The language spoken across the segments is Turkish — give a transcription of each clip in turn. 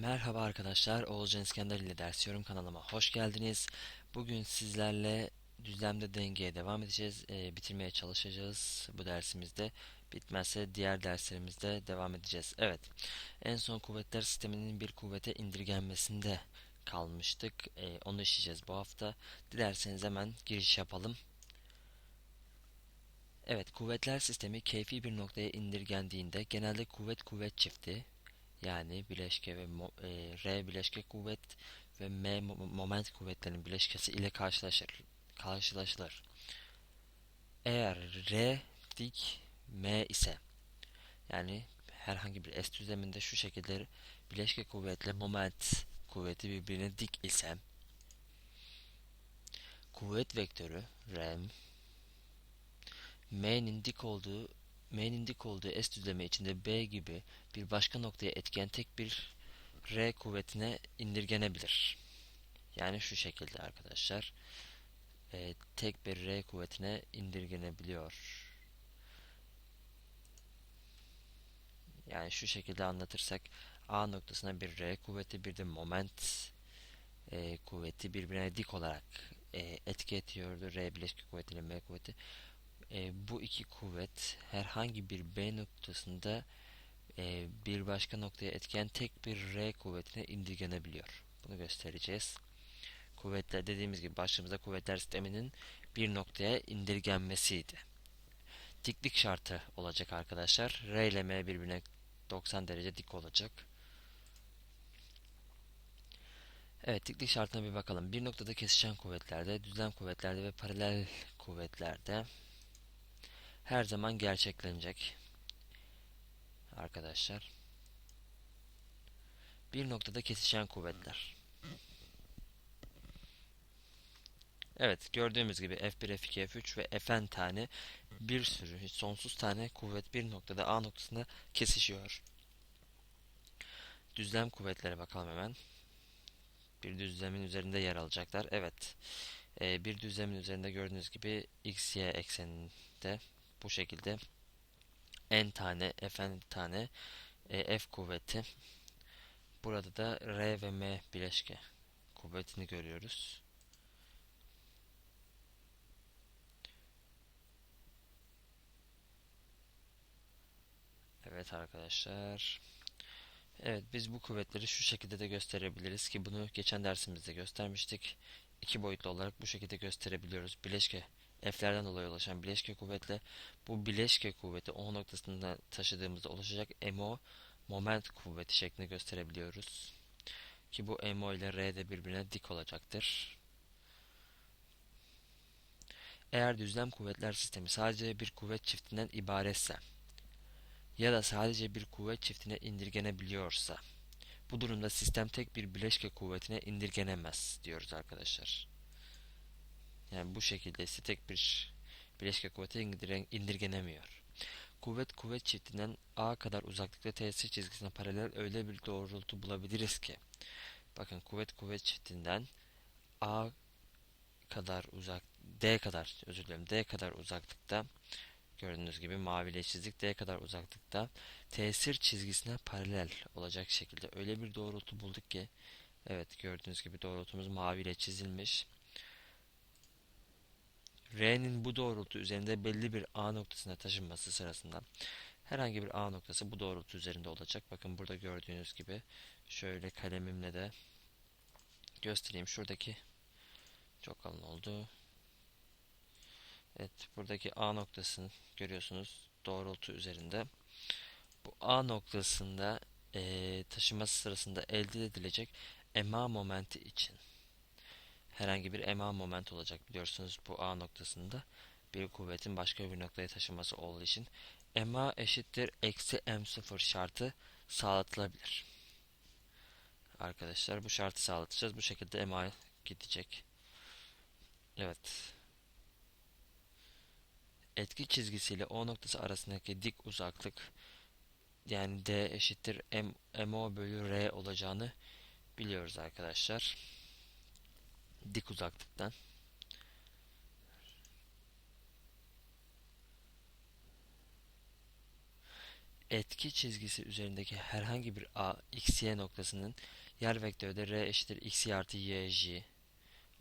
Merhaba arkadaşlar, Oğuzcan İskender ile ders yorum kanalıma hoş geldiniz. Bugün sizlerle düzlemde dengeye devam edeceğiz, Ee, bitirmeye çalışacağız bu dersimizde. Bitmezse diğer derslerimizde devam edeceğiz. Evet, en son kuvvetler sisteminin bir kuvvete indirgenmesinde kalmıştık. Ee, onu işleyeceğiz bu hafta. Dilerseniz hemen giriş yapalım. Evet, kuvvetler sistemi keyfi bir noktaya indirgendiğinde genelde kuvvet kuvvet çifti yani bileşke ve e, R bileşke kuvvet ve M mo- moment kuvvetlerinin bileşkesi ile karşılaşır. Karşılaşılır. Eğer R dik M ise yani herhangi bir S düzleminde şu şekilde bileşke kuvvetle moment kuvveti birbirine dik ise kuvvet vektörü R M'nin dik olduğu M'nin dik olduğu S düzlemi içinde B gibi bir başka noktaya etken tek bir R kuvvetine indirgenebilir. Yani şu şekilde arkadaşlar. e, tek bir R kuvvetine indirgenebiliyor. Yani şu şekilde anlatırsak A noktasına bir R kuvveti bir de moment e, kuvveti birbirine dik olarak e, etki ediyordu. R bileşke kuvveti ile M kuvveti. E, bu iki kuvvet herhangi bir B noktasında e, bir başka noktaya etken tek bir R kuvvetine indirgenebiliyor. Bunu göstereceğiz. Kuvvetler dediğimiz gibi başlığımızda kuvvetler sisteminin bir noktaya indirgenmesiydi. Diklik şartı olacak arkadaşlar. R ile M birbirine 90 derece dik olacak. Evet diklik şartına bir bakalım. Bir noktada kesişen kuvvetlerde, düzlem kuvvetlerde ve paralel kuvvetlerde her zaman gerçeklenecek arkadaşlar. Bir noktada kesişen kuvvetler. Evet gördüğümüz gibi F1, F2, F3 ve Fn tane bir sürü sonsuz tane kuvvet bir noktada A noktasında kesişiyor. Düzlem kuvvetlere bakalım hemen. Bir düzlemin üzerinde yer alacaklar. Evet. Ee, bir düzlemin üzerinde gördüğünüz gibi x, y ekseninde bu şekilde n tane, fn tane e, f kuvveti. Burada da r ve m bileşke kuvvetini görüyoruz. Evet arkadaşlar. Evet biz bu kuvvetleri şu şekilde de gösterebiliriz ki bunu geçen dersimizde göstermiştik. İki boyutlu olarak bu şekilde gösterebiliyoruz. Bileşke F'lerden dolayı oluşan bileşke kuvvetle bu bileşke kuvveti O noktasında taşıdığımızda oluşacak MO moment kuvveti şeklinde gösterebiliyoruz. Ki bu MO ile R de birbirine dik olacaktır. Eğer düzlem kuvvetler sistemi sadece bir kuvvet çiftinden ibaretse ya da sadece bir kuvvet çiftine indirgenebiliyorsa bu durumda sistem tek bir bileşke kuvvetine indirgenemez diyoruz arkadaşlar. Yani bu şekilde ise tek bir bileşke kuvvete indirgenemiyor. Kuvvet kuvvet çiftinden A kadar uzaklıkta tesir çizgisine paralel öyle bir doğrultu bulabiliriz ki bakın kuvvet kuvvet çiftinden A kadar uzak D kadar özür dilerim D kadar uzaklıkta Gördüğünüz gibi maviyle çizdik D kadar uzaklıkta tesir çizgisine paralel olacak şekilde öyle bir doğrultu bulduk ki evet gördüğünüz gibi doğrultumuz maviyle çizilmiş. R'nin bu doğrultu üzerinde belli bir A noktasına taşınması sırasında herhangi bir A noktası bu doğrultu üzerinde olacak. Bakın burada gördüğünüz gibi şöyle kalemimle de göstereyim. Şuradaki çok kalın oldu. Evet buradaki A noktasını görüyorsunuz doğrultu üzerinde. Bu A noktasında e, taşıması sırasında elde edilecek MA momenti için herhangi bir MA moment olacak biliyorsunuz bu A noktasında bir kuvvetin başka bir noktaya taşıması olduğu için MA eşittir eksi M0 şartı sağlatılabilir. Arkadaşlar bu şartı sağlatacağız. Bu şekilde MA gidecek. Evet etki çizgisiyle O noktası arasındaki dik uzaklık yani D eşittir M, MO bölü R olacağını biliyoruz arkadaşlar. Dik uzaklıktan. etki çizgisi üzerindeki herhangi bir a x y noktasının yer vektörü de r eşittir x y artı y j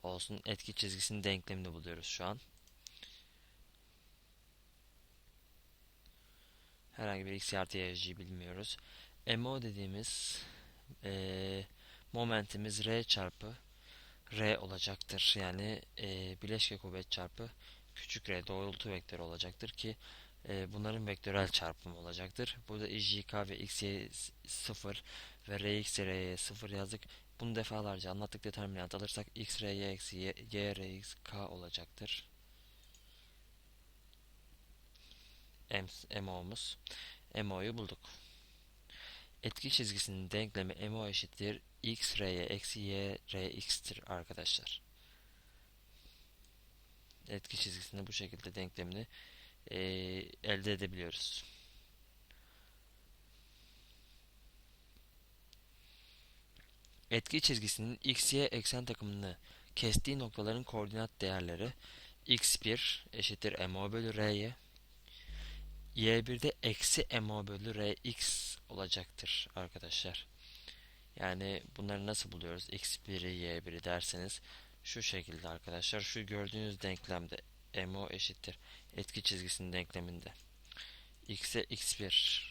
olsun. Etki çizgisinin denklemini buluyoruz şu an. Herhangi bir x y artı y j bilmiyoruz. MO dediğimiz eee momentimiz r çarpı r olacaktır. Yani eee bileşke kuvvet çarpı küçük r doğrultu vektörü olacaktır ki eee, bunların vektörel çarpımı olacaktır. Burada ijk ve xy 0 ve rx ry 0 yazdık. Bunu defalarca anlattık determinant alırsak x ry eksi y, y rx k olacaktır. M, MO'muz. MO'yu bulduk. Etki çizgisinin denklemi MO eşittir x r'ye eksi y rx'tir arkadaşlar. Etki çizgisinde bu şekilde denklemini eee, elde edebiliyoruz. Etki çizgisinin x, y eksen takımını kestiği noktaların koordinat değerleri x1 eşittir mo bölü r'ye y1'de eksi mo bölü rx olacaktır arkadaşlar. Yani bunları nasıl buluyoruz? x1'i y1'i derseniz şu şekilde arkadaşlar. Şu gördüğünüz denklemde mo eşittir etki çizgisinin denkleminde x'e x1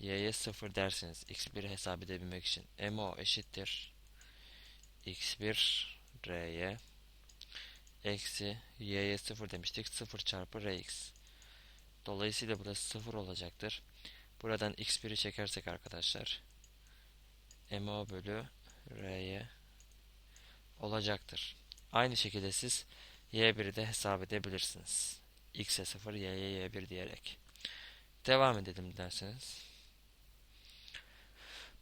y'ye 0 derseniz x1'i hesap edebilmek için mo eşittir x1 r'ye eksi y'ye 0 demiştik 0 çarpı rx dolayısıyla burası 0 olacaktır. Buradan x1'i çekersek arkadaşlar mo bölü r'ye olacaktır. Aynı şekilde siz y1'i de hesap edebilirsiniz. X'e 0 y'ye y1 diyerek. Devam edelim derseniz.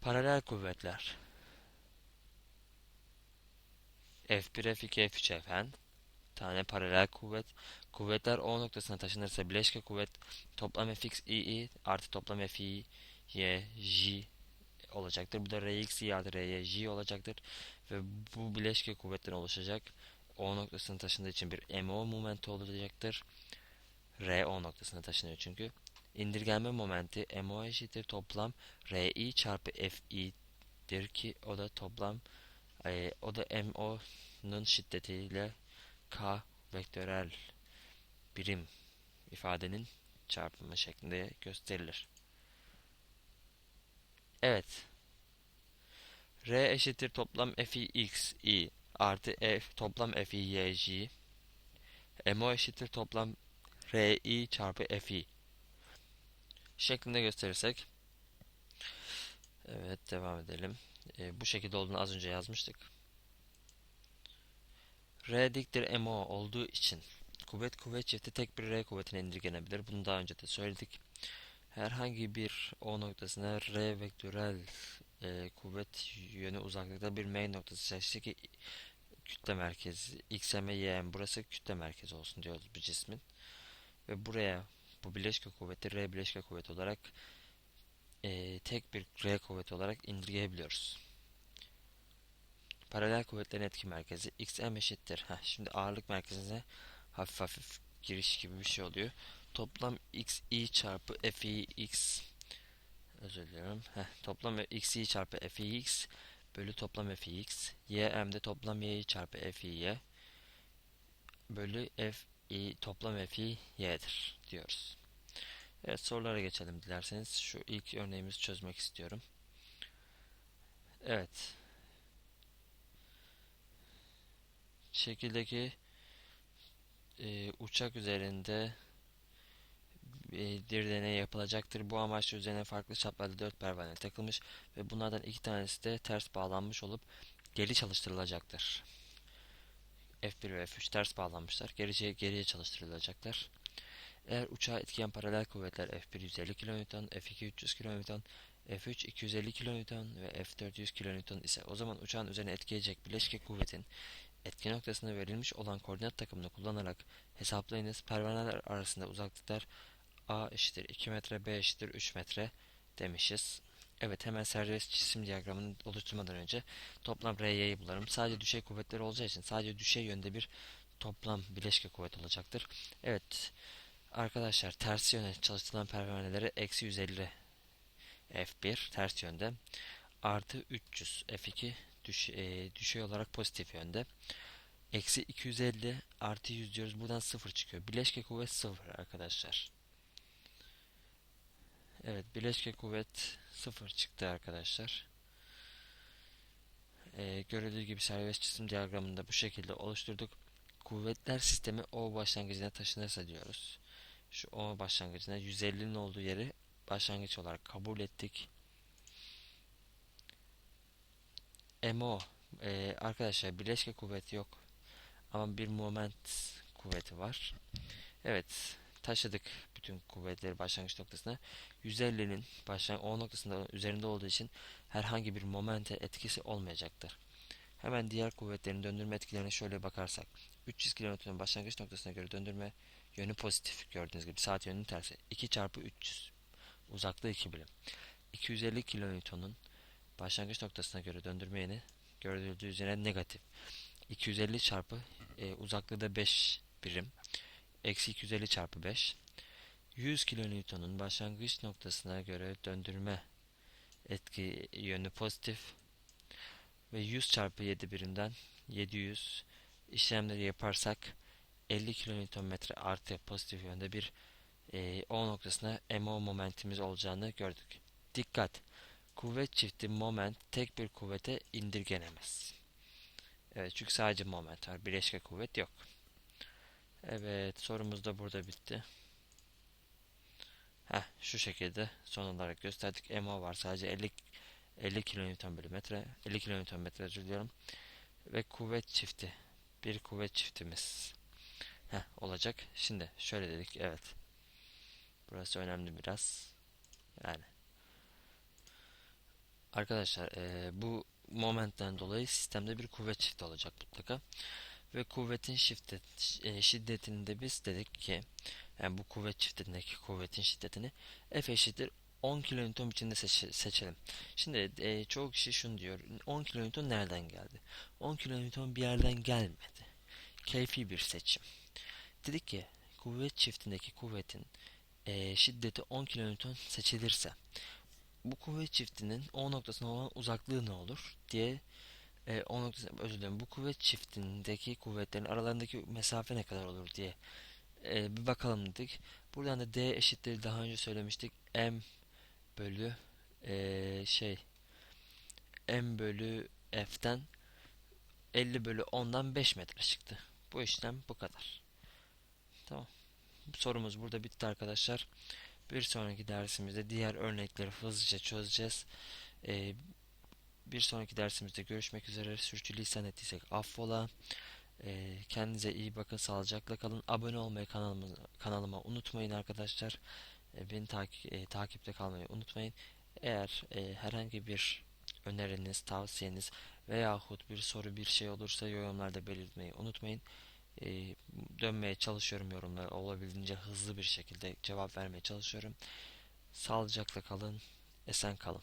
Paralel kuvvetler. F1, F2, F3, Fn tane paralel kuvvet. Kuvvetler O noktasına taşınırsa bileşke kuvvet toplam Fx, İ, artı toplam Fi, Y, J olacaktır. Bu da Rx, İ artı Ry, J olacaktır. Ve bu bileşke kuvvetten oluşacak. O noktasına taşındığı için bir MO momenti olacaktır. R O noktasına taşınıyor çünkü. İndirgenme momenti MO eşittir toplam RI çarpı FI'dir ki o da toplam e, o da MO'nun şiddetiyle K vektörel birim ifadenin çarpımı şeklinde gösterilir. Evet. R eşittir toplam FIX I artı F toplam FIYJ MO eşittir toplam RI çarpı FI şeklinde gösterirsek evet devam edelim. E, bu şekilde olduğunu az önce yazmıştık. R diktir MO olduğu için kuvvet kuvvet çifti tek bir R kuvvetine indirgenebilir. Bunu daha önce de söyledik. Herhangi bir O noktasına R vektörel e, kuvvet yönü uzaklıkta bir M noktası seçti ki kütle merkezi XM YM burası kütle merkezi olsun diyoruz bu cismin. Ve buraya bu bileşke kuvveti R bileşke kuvvet olarak e, tek bir R kuvvet olarak indirgeyebiliyoruz. Paralel kuvvetlerin etki merkezi xm eşittir. Heh, şimdi ağırlık merkezine hafif hafif giriş gibi bir şey oluyor. Toplam xi çarpı fix özür diliyorum. Heh, toplam xi çarpı fix bölü toplam fx ym'de toplam y çarpı fiy bölü fi toplam fi y'dir diyoruz. Evet sorulara geçelim dilerseniz. Şu ilk örneğimizi çözmek istiyorum. Evet. Şekildeki e, uçak üzerinde e, bir deney yapılacaktır. Bu amaçla üzerine farklı çaplarda dört pervane takılmış ve bunlardan iki tanesi de ters bağlanmış olup geri çalıştırılacaktır. F1 ve F3 ters bağlanmışlar. Geriye, geriye çalıştırılacaklar. Eğer uçağı etkileyen paralel kuvvetler F1 150 kN, F2 300 kN, F3 250 kN ve F4 100 kN ise o zaman uçağın üzerine etkileyecek bileşke kuvvetin etki noktasına verilmiş olan koordinat takımını kullanarak hesaplayınız. Pervaneler arasında uzaklıklar A eşittir 2 metre, B eşittir 3 metre demişiz. Evet hemen serbest cisim diyagramını oluşturmadan önce toplam RY'yi bularım. Sadece düşey kuvvetler olacağı için sadece düşey yönde bir toplam bileşke kuvvet olacaktır. Evet arkadaşlar ters yöne çalıştırılan pervaneleri eksi 150 F1 ters yönde artı 300 F2 düş, e, düşey olarak pozitif yönde. Eksi 250 artı 100 diyoruz. Buradan 0 çıkıyor. Bileşke kuvvet 0 arkadaşlar. Evet bileşke kuvvet 0 çıktı arkadaşlar. E, görüldüğü gibi serbest cisim diyagramında bu şekilde oluşturduk. Kuvvetler sistemi O başlangıcına taşınırsa diyoruz. Şu O başlangıcına 150'nin olduğu yeri başlangıç olarak kabul ettik. MO e, arkadaşlar bileşke kuvveti yok ama bir moment kuvveti var. Evet taşıdık bütün kuvvetleri başlangıç noktasına. 150'nin başlangıç O noktasında üzerinde olduğu için herhangi bir momente etkisi olmayacaktır. Hemen diğer kuvvetlerin döndürme etkilerine şöyle bakarsak 300 kN'nin başlangıç noktasına göre döndürme yönü pozitif gördüğünüz gibi saat yönünün tersi 2 çarpı 300 uzaklığı 2 birim 250 kilonewton'un başlangıç noktasına göre döndürme yönü görüldüğü üzere negatif. 250 çarpı e, uzaklığı da 5 birim. Eksi 250 çarpı 5 100 kilonewton'un başlangıç noktasına göre döndürme etki yönü pozitif. Ve 100 çarpı 7 birimden 700 işlemleri yaparsak 50 kilonewton artı pozitif yönde bir e, O noktasına MO momentimiz olacağını gördük. Dikkat! Kuvvet çifti moment tek bir kuvvete indirgenemez. Evet çünkü sadece moment var. Bileşke kuvvet yok. Evet sorumuz da burada bitti. Heh, şu şekilde son olarak gösterdik. MO var sadece 50 50 kN metre 50 kN metre özür diliyorum. Ve kuvvet çifti. Bir kuvvet çiftimiz. Heh, olacak. Şimdi şöyle dedik. Evet. Burası önemli biraz. Yani. Arkadaşlar e, bu momentten dolayı sistemde bir kuvvet çifti olacak mutlaka. Ve kuvvetin şiddet, e, şiddetini de biz dedik ki yani bu kuvvet çiftindeki kuvvetin şiddetini F eşittir 10 kilonewton biçimde seç seçelim. Şimdi e, çoğu kişi şunu diyor. 10 kilonewton nereden geldi? 10 kilonewton bir yerden gelmedi. Keyfi bir seçim. Dedik ki kuvvet çiftindeki kuvvetin e, şiddeti 10 kilonewton seçilirse bu kuvvet çiftinin O noktasına olan uzaklığı ne olur diye e, O noktasına özür dilerim bu kuvvet çiftindeki kuvvetlerin aralarındaki mesafe ne kadar olur diye e, bir bakalım dedik. Buradan da D eşittir daha önce söylemiştik M bölü e, şey M bölü F'ten 50 bölü 10'dan 5 metre çıktı. Bu işlem bu kadar. Tamam. Sorumuz burada bitti arkadaşlar. Bir sonraki dersimizde diğer örnekleri hızlıca çözeceğiz. Ee, bir sonraki dersimizde görüşmek üzere. Sürçülisan ettiysek affola. Ee, kendinize iyi bakın. Sağlıcakla kalın. Abone olmayı kanalıma, kanalıma unutmayın arkadaşlar. Ee, beni takip, e, takipte kalmayı unutmayın. Eğer e, herhangi bir öneriniz, tavsiyeniz veyahut bir soru bir şey olursa yorumlarda belirtmeyi unutmayın e, dönmeye çalışıyorum yorumlara olabildiğince hızlı bir şekilde cevap vermeye çalışıyorum. Sağlıcakla kalın, esen kalın.